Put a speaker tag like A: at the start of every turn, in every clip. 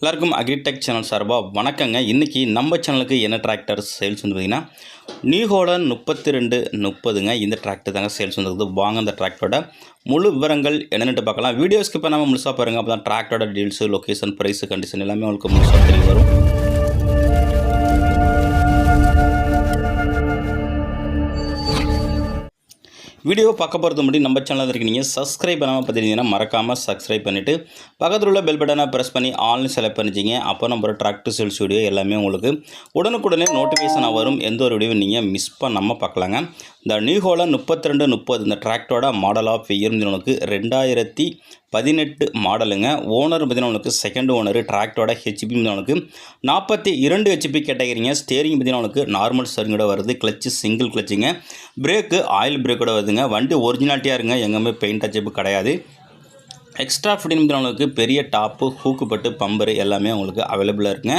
A: எல்லாருக்கும் agritech channel சார்பாக வணக்கங்க. இன்றைக்கி நம்ம சேனலுக்கு என்ன டிராக்டர் சேல்ஸ் வந்து பார்த்திங்கன்னா நியூஹோலன் முப்பத்தி ரெண்டு முப்பதுங்க. இந்த டிராக்டர் தாங்க சேல்ஸ் வந்துருக்குது வாங்க அந்த டிராக்டரோட முழு விவரங்கள் என்னென்னு பார்க்கலாம். வீடியோஸ்க்கு இப்போ நம்ம முழுசாக பாருங்கள் அப்போ தான் டிராக்டரோட டீல்ஸு லொக்கேஷன் ப்ரைஸு கண்டிஷன் எல்லாமே உங்களுக்கு முழுசாக தெரிய வரும். வீடியோ பார்க்க போகிறது முன்னாடி நம்ம சேனலில் இருக்கு நீங்கள் சப்ஸ்கிரைப் பண்ணாமல் பார்த்துருந்தீங்கன்னா மறக்காமல் சப்ஸ்கிரைப் பண்ணிவிட்டு பக்கத்தில் உள்ள பெல் பட்டனை ப்ரெஸ் பண்ணி ஆன்லைன் செலக்ட் பண்ணிச்சிங்க அப்போ நம்ம ட்ராக்டர் சேல்ஸ் வீடியோ எல்லாமே உங்களுக்கு உடனுக்குடனே நோட்டிஃபிகேஷனாக வரும். எந்த ஒரு வீடியோ நீங்கள் மிஸ் பண்ணாமல் பார்க்கலாங்க. இந்த நியூ ஹோலன் முப்பத்தி ரெண்டு முப்பது இந்த டிராக்டரோட மாடல் ஆஃப் இயர் உங்களுக்கு ரெண்டாயிரத்தி பதினெட்டு மாடலுங்க. ஓனர் பார்த்தீங்கன்னா உங்களுக்கு செகண்ட் ஓனர் டிராக்டரோட ஹெச்பி உங்களுக்கு நாற்பத்தி இரண்டு ஹெச்பி கேட்டகிரிங்க. ஸ்டேரிங் பார்த்தீங்கன்னா உங்களுக்கு நார்மல் ஸ்டேரிங்கோட வருது. கிளச்சு சிங்கிள் கிளச்சுங்க பிரேக்கு ஆயில் பிரேக்கோட வருதுங்க. வண்டி ஒரிஜினாலிட்டியாக இருங்க. எங்கேயுமே பெயிண்ட் அச்சப்பு கிடையாது. எக்ஸ்ட்ரா ஃபிட்டிங் உங்களுக்கு பெரிய டாப்பு ஹூக்குப்பட்டு பம்பரு எல்லாமே உங்களுக்கு அவைலபிளாக இருக்குங்க.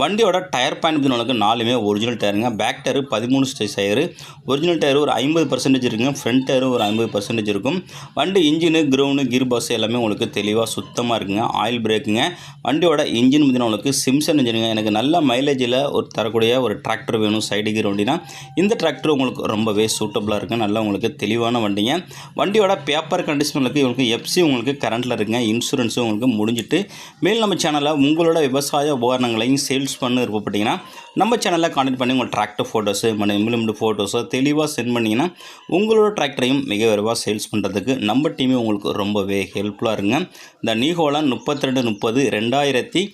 A: வண்டியோட டயர் பாயிண்ட் உங்களுக்கு நாலுமே ஒரிஜினல் டயருங்க பேக் டயரு பதிமூணு ஸ்டேஜ் டயரு ஒரிஜினல் டயர் ஒரு ஐம்பது பர்சன்டேஜ் இருக்குங்க. ஃப்ரண்ட் டயர் ஒரு ஐம்பது பர்சன்டேஜ் இருக்கும். வண்டி இன்ஜினு கிரவுண்டு கீர் பாஸ் எல்லாமே உங்களுக்கு தெளிவாக சுத்தமாக இருக்குங்க. ஆயில் பிரேக்குங்க வண்டியோட இன்ஜின் பார்த்தீங்கன்னா உங்களுக்கு சிம்சன் இன்ஜினுங்க எனக்கு நல்ல மைலேஜில் ஒரு தரக்கூடிய ஒரு டிராக்டர் வேணும். சைடு கீர் வண்டினா இந்த டிராக்டர் உங்களுக்கு ரொம்பவே சூட்டபுளாக இருக்குது நல்லா உங்களுக்கு தெளிவான வண்டிங்க. வண்டியோட பேப்பர் கண்டிஷன் உங்களுக்கு உங்களுக்கு எஃப்சி உங்களுக்கு கரண்ட்டில் இருக்குங்க இன்சூரன்ஸும் உங்களுக்கு முடிஞ்சிட்டு மேல் நம்ம சேனலில் உங்களோட விவசாய உபகரணங்களையும் சேல்ஸ் பண்ண விருப்பப்பட்டீங்கன்னா நம்ம சேனலில் கான்டெக்ட் பண்ணி உங்கள் டிராக்டர் ஃபோட்டோஸு மணி இம்ப்ளிமெண்ட் ஃபோட்டோஸோ தெளிவாக சென்ட் பண்ணிங்கன்னா உங்களோட டிராக்டரையும் மிக விரைவாக சேல்ஸ் பண்ணுறதுக்கு நம்ம டீமே உங்களுக்கு ரொம்பவே ஹெல்ப்ஃபுல்லாக இருங்க இந்த நீஹோலான் முப்பத்தி ரெண்டு முப்பது ரெண்டாயிரத்தி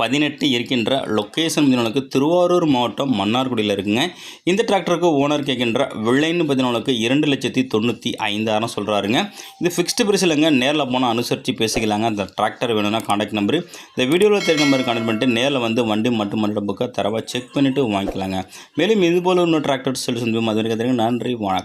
A: பதினெட்டு இருக்கின்ற லொக்கேஷன் உங்களுக்கு திருவாரூர் மாவட்டம் மன்னார்குடியில் இருக்குங்க. இந்த டிராக்டருக்கு ஓனர் கேட்கின்ற விலைன்னு பதினவங்களுக்கு இரண்டு லட்சத்தி தொண்ணூற்றி ஐந்தாயிரம் சொல்கிறாருங்க இது ஃபிக்ஸ்டு பிரைஸ் இல்லைங்க. நேரில் போனால் அனுசரித்து பேசிக்கலாங்க. அந்த டிராக்டர் வேணும்னா காண்டாக்ட் நம்பர் இந்த வீடியோவில் தெரிஞ்ச நம்பர் கான்டாக்ட் பண்ணிட்டு நேரில் வந்து வண்டி மட்டும் மன்னோட புக்கை தரவாக செக் பண்ணிவிட்டு வாங்கிக்கலாங்க. மேலும் இது போல் இன்னும் டிராக்டர் சொல்யூஷன் அது வரைக்கும் நன்றி வணக்கம்.